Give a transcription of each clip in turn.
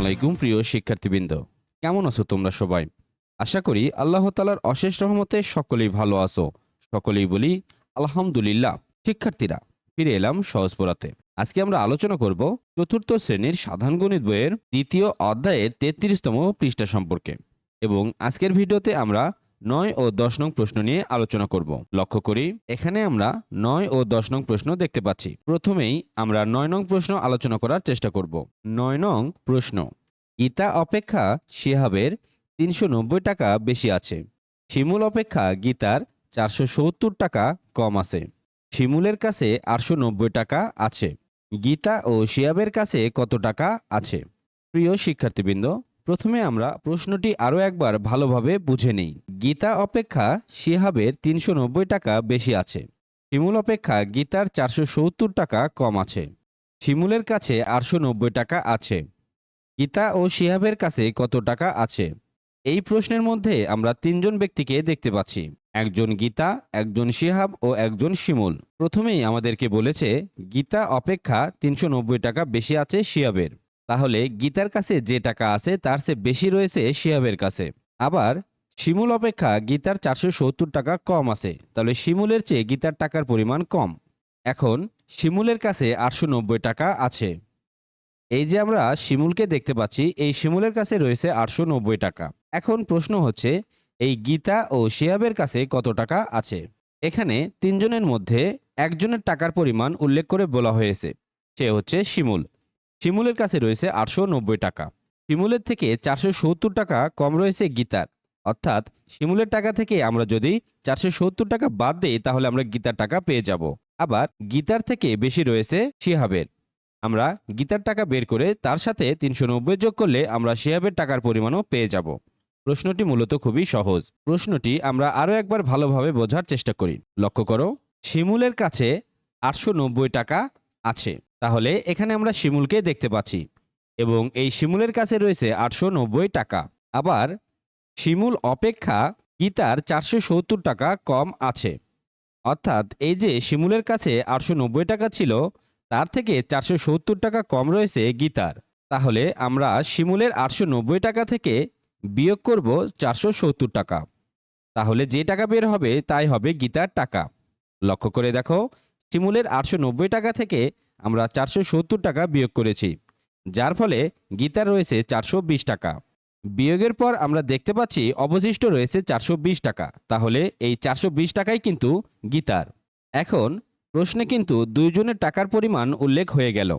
আলাইকুম, প্রিয় শিক্ষার্থীবৃন্দ। কেমন আছো তোমরা সবাই? আশা করি আল্লাহ তালার অশেষ রহমতে সকলেই ভালো আছো। সকলেই বলি, আলহামদুলিল্লাহ। শিক্ষার্থীরা, ফিরে এলাম সহজ পড়াতে। আজকে আমরা আলোচনা করব চতুর্থ শ্রেণির সাধারণ গণিত বইয়ের দ্বিতীয় অধ্যায়ের তেত্রিশতম পৃষ্ঠা সম্পর্কে। এবং আজকের ভিডিওতে আমরা নয় ও দশ নং প্রশ্ন নিয়ে আলোচনা করব। লক্ষ্য করি, এখানে আমরা নয় ও দশ নং প্রশ্ন দেখতে পাচ্ছি। প্রথমেই আমরা নয় নং প্রশ্ন আলোচনা করার চেষ্টা করব। নয় নং প্রশ্ন, গীতা অপেক্ষা শিহাবের তিনশো নব্বই টাকা বেশি আছে। শিমুল অপেক্ষা গীতার চারশো সত্তর টাকা কম আছে। শিমুলের কাছে আটশো নব্বই টাকা আছে। গীতা ও শিয়াবের কাছে কত টাকা আছে? প্রিয় শিক্ষার্থীবৃন্দ প্রথমে আমরা প্রশ্নটি আরও একবার ভালোভাবে বুঝে নেই। গীতা অপেক্ষা শিহাবের তিনশো নব্বই টাকা বেশি আছে। শিমুল অপেক্ষা গীতার চারশো সত্তর টাকা কম আছে। শিমুলের কাছে আটশো নব্বই টাকা আছে। গীতা ও শিহাবের কাছে কত টাকা আছে? এই প্রশ্নের মধ্যে আমরা তিনজন ব্যক্তিকে দেখতে পাচ্ছি। একজন গীতা, একজন শিহাব ও একজন শিমুল। প্রথমেই আমাদেরকে বলেছে, গীতা অপেক্ষা তিনশো নব্বই টাকা বেশি আছে শিয়াবের তাহলে গীতার কাছে যে টাকা আছে তার চেয়ে বেশি রয়েছে শিহাবের কাছে। আবার শিমুল অপেক্ষা গীতার চারশো সত্তর টাকা কম আছে, তাহলে শিমুলের চেয়ে গীতার টাকার পরিমাণ কম। এখন শিমুলের কাছে আটশো নব্বই টাকা আছে। এই যে আমরা শিমুলকে দেখতে পাচ্ছি, এই শিমুলের কাছে রয়েছে আটশো নব্বই টাকা। এখন প্রশ্ন হচ্ছে, এই গীতা ও শিয়াবের কাছে কত টাকা আছে? এখানে তিনজনের মধ্যে একজনের টাকার পরিমাণ উল্লেখ করে বলা হয়েছে, সে হচ্ছে শিমুল। শিমুলের কাছে রয়েছে আটশো নব্বই টাকা। শিমুলের থেকে চারশো সত্তর টাকা কম রয়েছে গীতার। অর্থাৎ শিমুলের টাকা থেকে আমরা যদি চারশো সত্তর টাকা বাদ দিই, তাহলে আমরা গীতার টাকা পেয়ে যাব। আবার গীতার থেকে বেশি রয়েছে শিহাবের। আমরা গীতার টাকা বের করে তার সাথে তিনশো নব্বই যোগ করলে আমরা শিহাবের টাকার পরিমাণও পেয়ে যাব। প্রশ্নটি মূলত খুবই সহজ। প্রশ্নটি আমরা আরও একবার ভালোভাবে বোঝার চেষ্টা করি। লক্ষ্য করো, শিমুলের কাছে আটশো নব্বই টাকা আছে। তাহলে এখানে আমরা শিমুলকে দেখতে পাচ্ছি এবং এই শিমুলের কাছে রয়েছে আটশো নব্বই টাকা। আবার শিমুল অপেক্ষা গীতার চারশো সত্তর টাকা কম আছে। অর্থাৎ এই যে শিমুলের কাছে আটশো নব্বই টাকা ছিল, তার থেকে চারশো সত্তর টাকা কম রয়েছে গীতার। তাহলে আমরা শিমুলের আটশো নব্বই টাকা থেকে বিয়োগ করব চারশো সত্তর টাকা। তাহলে যে টাকা বের হবে, তাই হবে গীতার টাকা। লক্ষ্য করে দেখো, শিমুলের আটশো নব্বই টাকা থেকে আমরা চারশো সত্তর টাকা বিয়োগ করেছি, যার ফলে গীতার রয়েছে চারশো বিশ টাকা। বিয়োগের পর আমরা দেখতে পাচ্ছি অবশিষ্ট রয়েছে চারশো বিশ টাকা, তাহলে এই চারশো বিশ টাকাই কিন্তু গীতার। এখন প্রশ্নে কিন্তু দুইজনের টাকার পরিমাণ উল্লেখ হয়ে গেল।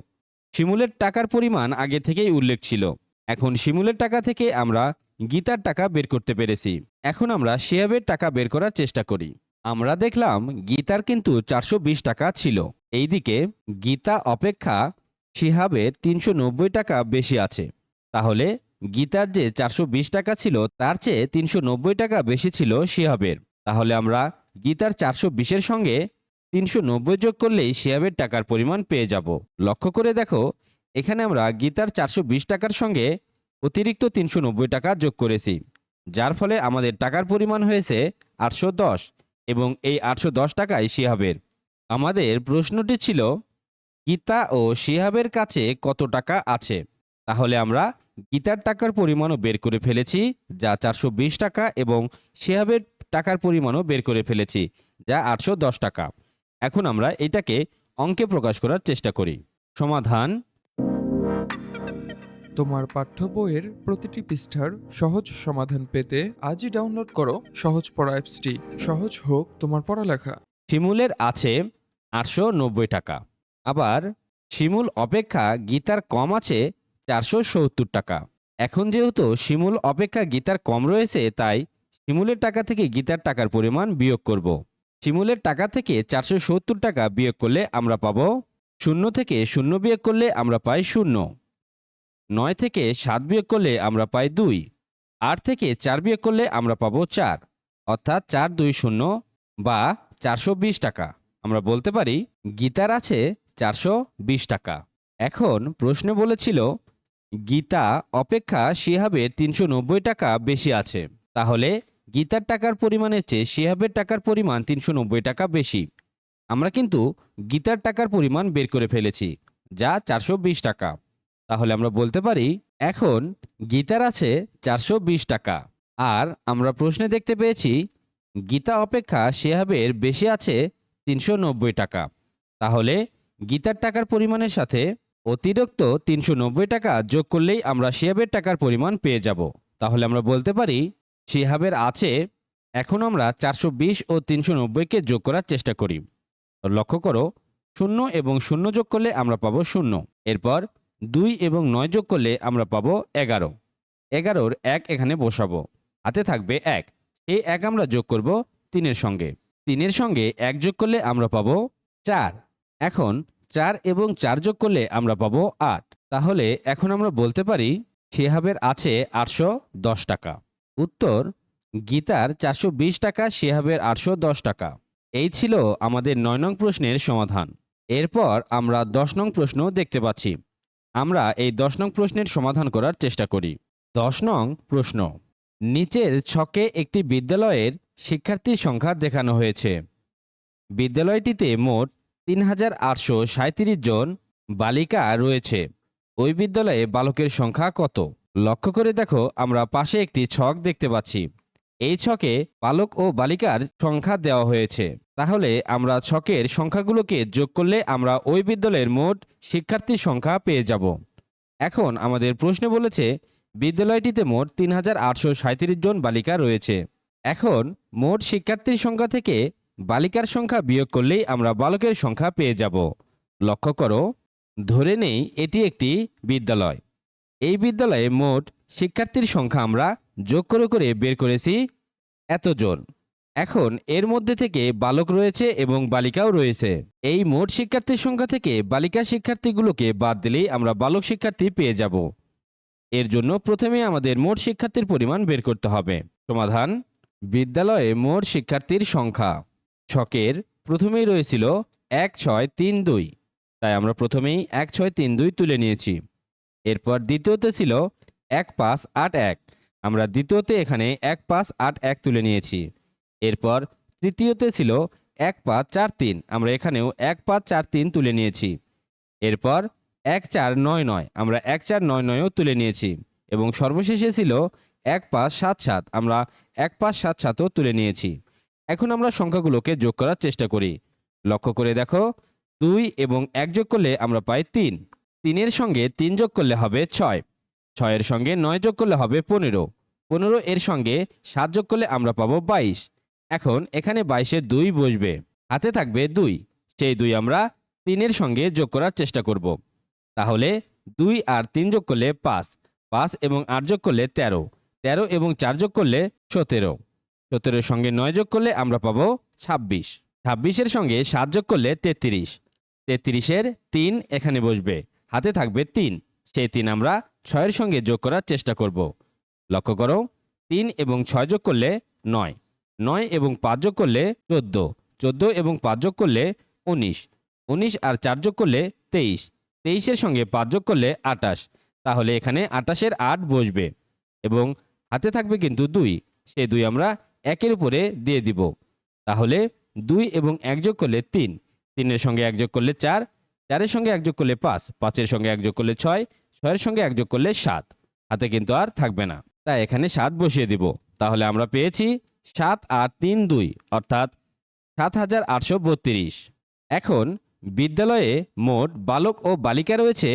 শিমুলের টাকার পরিমাণ আগে থেকেই উল্লেখ ছিল। এখন শিমুলের টাকা থেকে আমরা গীতার টাকা বের করতে পেরেছি। এখন আমরা শেয়াবের টাকা বের করার চেষ্টা করি। আমরা দেখলাম গীতার কিন্তু চারশো বিশ টাকা ছিল। এইদিকে গীতা অপেক্ষা শিহাবের তিনশো নব্বই টাকা বেশি আছে। তাহলে গীতার যে চারশো বিশ টাকা ছিল, তার চেয়ে তিনশো নব্বই টাকা বেশি ছিল শিহাবের তাহলে আমরা গীতার চারশো বিশের সঙ্গে তিনশো নব্বই যোগ করলেই শিহাবের টাকার পরিমাণ পেয়ে যাব। লক্ষ্য করে দেখো, এখানে আমরা গীতার চারশো বিশ টাকার সঙ্গে অতিরিক্ত তিনশো নব্বই টাকা যোগ করেছি, যার ফলে আমাদের টাকার পরিমাণ হয়েছে আটশো দশ এবং এই আটশো দশ টাকাই শিহাবের আমাদের প্রশ্নটি ছিল, গীতা ও শিহাবের কাছে কত টাকা আছে? তাহলে আমরা গীতার টাকার পরিমাণও বের করে ফেলেছি, যা চারশো বিশ টাকা এবং শিহাবের টাকার পরিমাণও বের করে ফেলেছি, যা আটশো দশ টাকা। এখন আমরা এটাকে অঙ্কে প্রকাশ করার চেষ্টা করি। সমাধান। তোমার পাঠ্য বইয়ের প্রতিটি পৃষ্ঠার সহজ সমাধান পেতে আজই ডাউনলোড করো সহজ পড়া অ্যাপসটি। সহজ হোক তোমার পড়ালেখা। শিমুলের আছে আটশো নব্বই টাকা। আবার শিমুল অপেক্ষা গীতার কম আছে চারশো সত্তর টাকা। এখন যেহেতু শিমুল অপেক্ষা গীতার কম রয়েছে, তাই শিমুলের টাকা থেকে গীতার টাকার পরিমাণ বিয়োগ করব। শিমুলের টাকা থেকে চারশো সত্তর টাকা বিয়োগ করলে আমরা পাব শূন্য থেকে শূন্য বিয়োগ করলে আমরা পাই শূন্য। নয় থেকে সাত বিয়োগ করলে আমরা পাই দুই। আট থেকে চার বিয়োগ করলে আমরা পাবো চার। অর্থাৎ চার দুই শূন্য বা চারশো বিশ টাকা। আমরা বলতে পারি, গীতার আছে চারশো বিশ টাকা। এখন প্রশ্ন বলেছিল, গীতা অপেক্ষা শিহাবের তিনশো নব্বই টাকা বেশি আছে। তাহলে গীতার টাকার পরিমাণের চেয়ে শিহাবের টাকার পরিমাণ তিনশো নব্বই টাকা বেশি। আমরা কিন্তু গীতার টাকার পরিমাণ বের করে ফেলেছি, যা চারশো বিশ টাকা। তাহলে আমরা বলতে পারি, এখন গীতার আছে চারশো বিশ টাকা। আর আমরা প্রশ্নে দেখতে পেয়েছি গীতা অপেক্ষা শেহাবের বেশি আছে তিনশো নব্বই টাকা। তাহলে গীতার টাকার পরিমাণের সাথে অতিরিক্ত তিনশো নব্বই টাকা যোগ করলেই আমরা শিহাবের টাকার পরিমাণ পেয়ে যাব। তাহলে আমরা বলতে পারি শিহাবের আছে, এখন আমরা চারশো বিশ ও তিনশো নব্বইকে যোগ করার চেষ্টা করি। লক্ষ্য করো, শূন্য এবং শূন্য যোগ করলে আমরা পাবো শূন্য। এরপর দুই এবং নয় যোগ করলে আমরা পাবো এগারো। এগারোর এক এখানে বসাবো। হাতে থাকবে এক। এই এক আমরা যোগ করব তিনের সঙ্গে। তিনের সঙ্গে এক যোগ করলে আমরা পাবো চার। এখন চার এবং চার যোগ করলে আমরা পাবো আট। তাহলে এখন আমরা বলতে পারি শেহাবের আছে আটশো দশ টাকা। উত্তর, গীতার চারশো বিশ টাকা শেহাবের আটশো দশ টাকা। এই ছিল আমাদের নয় নং প্রশ্নের সমাধান। এরপর আমরা দশ নং প্রশ্ন দেখতে পাচ্ছি। আমরা এই দশ নং প্রশ্নের সমাধান করার চেষ্টা করি। দশ নং প্রশ্ন। নিচের ছকে একটি বিদ্যালয়ের শিক্ষার্থীর সংখ্যা দেখানো হয়েছে। বিদ্যালয়টিতে মোট তিন হাজার আটশো সাঁত্রিশ জন বালিকা রয়েছে। ওই বিদ্যালয়ে বালকের সংখ্যা কত? লক্ষ্য করে দেখো, আমরা পাশে একটি ছক দেখতে পাচ্ছি। এই ছকে বালক ও বালিকার সংখ্যা দেওয়া হয়েছে। তাহলে আমরা ছকের সংখ্যাগুলোকে যোগ করলে আমরা ওই বিদ্যালয়ের মোট শিক্ষার্থীর সংখ্যা পেয়ে যাব। এখন আমাদের প্রশ্নে বলেছে বিদ্যালয়টিতে মোট তিন হাজার আটশো সাঁত্রিশ জন বালিকা রয়েছে। এখন মোট শিক্ষার্থীর সংখ্যা থেকে বালিকার সংখ্যা বিয়োগ করলেই আমরা বালকের সংখ্যা পেয়ে যাব। লক্ষ্য করো, ধরে নেই এটি একটি বিদ্যালয়। এই বিদ্যালয়ে মোট শিক্ষার্থীর সংখ্যা আমরা যোগ করে করে বের করেছি এতজন। এখন এর মধ্যে থেকে বালক রয়েছে এবং বালিকাও রয়েছে। এই মোট শিক্ষার্থীর সংখ্যা থেকে বালিকা শিক্ষার্থীগুলোকে বাদ দিলেই আমরা বালক শিক্ষার্থী পেয়ে যাব। এর জন্য প্রথমে আমাদের মোট শিক্ষার্থীর পরিমাণ বের করতে হবে। সমাধান, বিদ্যালয়ে মোট শিক্ষার্থীর সংখ্যা। ছকের প্রথমেই রয়েছিল এক ছয় তিন দুই। তাই আমরা প্রথমেই এক ছয় তিন দুই তুলে নিয়েছি। এরপর দ্বিতীয়তে ছিল এক পাঁচ আট এক। আমরা দ্বিতীয়তে এখানে এক পাঁচ আট এক তুলে নিয়েছি। এরপর তৃতীয়তে ছিল এক পাঁচ চার তিন। আমরা এখানেও এক পাঁচ চার তিন তুলে নিয়েছি। এরপর এক চার নয় নয়। আমরা এক চার নয় নয়ও তুলে নিয়েছি। এবং সর্বশেষে ছিল এক পাঁচ সাত সাত। আমরা এক পাঁচ সাত সাতও তুলে নিয়েছি। এখন আমরা সংখ্যাগুলোকে যোগ করার চেষ্টা করি। লক্ষ্য করে দেখো, দুই এবং এক যোগ করলে আমরা পাই তিন। তিনের সঙ্গে তিন যোগ করলে হবে ছয়। ছয়ের সঙ্গে নয় যোগ করলে হবে পনেরো। পনেরো এর সঙ্গে সাত যোগ করলে আমরা পাবো বাইশ। এখন এখানে বাইশের দুই বসবে। হাতে থাকবে দুই। সেই দুই আমরা তিনের সঙ্গে যোগ করার চেষ্টা করব। তাহলে দুই আর তিন যোগ করলে পাঁচ। পাঁচ এবং আট যোগ করলে তেরো। তেরো এবং চার যোগ করলে সতেরো। সতেরোর সঙ্গে নয় যোগ করলে আমরা পাবো ছাব্বিশ। ছাব্বিশের সঙ্গে সাত যোগ করলে তেত্রিশ। তেত্রিশের তিন এখানে বসবে। হাতে থাকবে তিন। সেই তিন আমরা ছয়ের সঙ্গে যোগ করার চেষ্টা করব। লক্ষ্য করো, তিন এবং ছয় যোগ করলে নয়। নয় এবং পাঁচ যোগ করলে চোদ্দ। চোদ্দ এবং পাঁচ যোগ করলে উনিশ। উনিশ আর চার যোগ করলে তেইশ। তেইশের সঙ্গে পাঁচ যোগ করলে আটাশ তাহলে এখানে আটাশের আট বসবে এবং হাতে থাকবে কিন্তু দুই। সে দুই আমরা একের উপরে দিয়ে দিব। তাহলে দুই এবং এক যোগ করলে তিন। তিনের সঙ্গে এক যোগ করলে চার। চারের সঙ্গে এক যোগ করলে পাঁচ। পাঁচের সঙ্গে এক যোগ করলে ছয়। ছয়ের সঙ্গে এক যোগ করলে সাত। হাতে কিন্তু আর থাকবে না। তাই এখানে সাত বসিয়ে দিব। তাহলে আমরা পেয়েছি সাত, আট, তিন, দুই। অর্থাৎ সাত হাজার আটশো বত্রিশ। এখন বিদ্যালয়ে মোট বালক ও বালিকা রয়েছে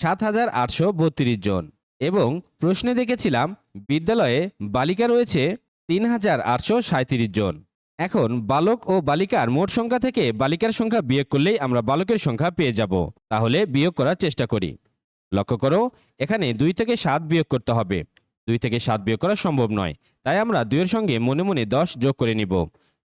সাত হাজার আটশো বত্রিশ জন এবং প্রশ্নে দেখেছিলাম বিদ্যালয়ে বালিকা রয়েছে তিন হাজার আটশো সাঁত্রিশ জন। এখন বালক ও বালিকার মোট সংখ্যা থেকে বালিকার সংখ্যা বিয়োগ করলেই আমরা বালকের সংখ্যা পেয়ে যাব। তাহলে বিয়োগ করার চেষ্টা করি। লক্ষ্য করো, এখানে দুই থেকে সাত বিয়োগ করতে হবে। দুই থেকে সাত বিয়োগ করা সম্ভব নয়। তাই আমরা দুইয়ের সঙ্গে মনে মনে দশ যোগ করে নিব।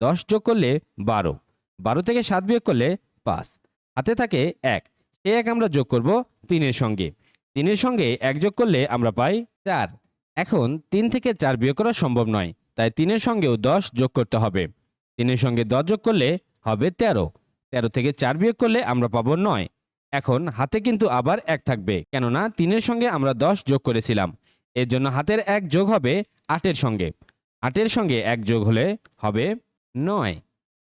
দশ যোগ করলে বারো। বারো থেকে সাত বিয়োগ করলে পাঁচ। হাতে থাকে এক। সে এক আমরা যোগ করব তিনের সঙ্গে। তিনের সঙ্গে এক যোগ করলে আমরা পাই চার। এখন তিন থেকে চার বিয়োগ করা সম্ভব নয়, তাই তিনের সঙ্গেও দশ যোগ করতে হবে। তিনের সঙ্গে দশ যোগ করলে হবে তেরো। তেরো থেকে চার বিয়োগ করলে আমরা পাবো নয়। এখন হাতে কিন্তু আবার এক থাকবে, কেননা তিনের সঙ্গে আমরা দশ যোগ করেছিলাম। এর জন্য হাতের এক যোগ হবে আটের সঙ্গে। আটের সঙ্গে এক যোগ হলে হবে নয়।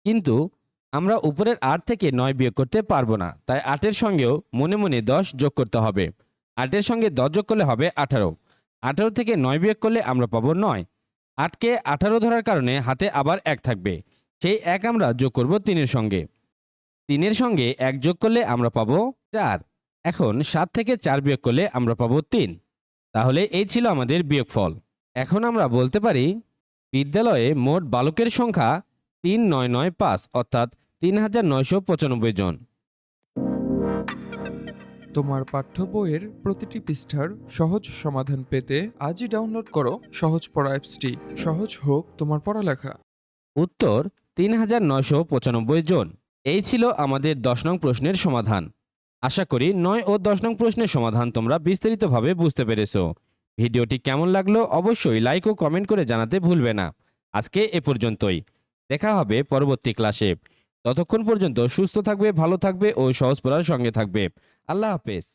কিন্তু আমরা উপরের আট থেকে নয় বিয়োগ করতে পারব না। তাই আটের সঙ্গেও মনে মনে দশ যোগ করতে হবে। আটের সঙ্গে দশ যোগ করলে হবে আঠারো। আঠারো থেকে নয় বিয়োগ করলে আমরা পাবো নয়। আটকে আঠারো ধরার কারণে হাতে আবার এক থাকবে। সেই এক আমরা যোগ করব তিনের সঙ্গে। তিনের সঙ্গে এক যোগ করলে আমরা পাবো চার। এখন সাত থেকে চার বিয়োগ করলে আমরা পাবো তিন। তাহলে এই ছিল আমাদের বিয়োগফল। এখন আমরা বলতে পারি, বিদ্যালয়ে মোট বালকের সংখ্যা তিন নয় নয় পাঁচ, অর্থাৎ তিন হাজার নয়শো পঁচানব্বই জন। তোমার পাঠ্য বইয়ের প্রতিটি পৃষ্ঠার সহজ সমাধান পেতে আজই ডাউনলোড করো সহজ পড়া অ্যাপসটি। সহজ হোক তোমার পড়ালেখা। উত্তর তিন হাজার নয়শো পঁচানব্বই জন। এই ছিল আমাদের দশ নং প্রশ্নের সমাধান। আশা করি নয় ও দশ নং প্রশ্নের সমাধান তোমরা বিস্তারিতভাবে বুঝতে পেরেছ। ভিডিওটি কেমন লাগল অবশ্যই লাইক ও কমেন্ট করে জানাতে ভুলবে না। আজকে এ পর্যন্তই। দেখা হবে পরবর্তী ক্লাসে। ততক্ষণ পর্যন্ত সুস্থ থাকবে ভালো থাকবে ও সহজ পড়ার সঙ্গে থাকবে। আল্লাহ হাফেজ।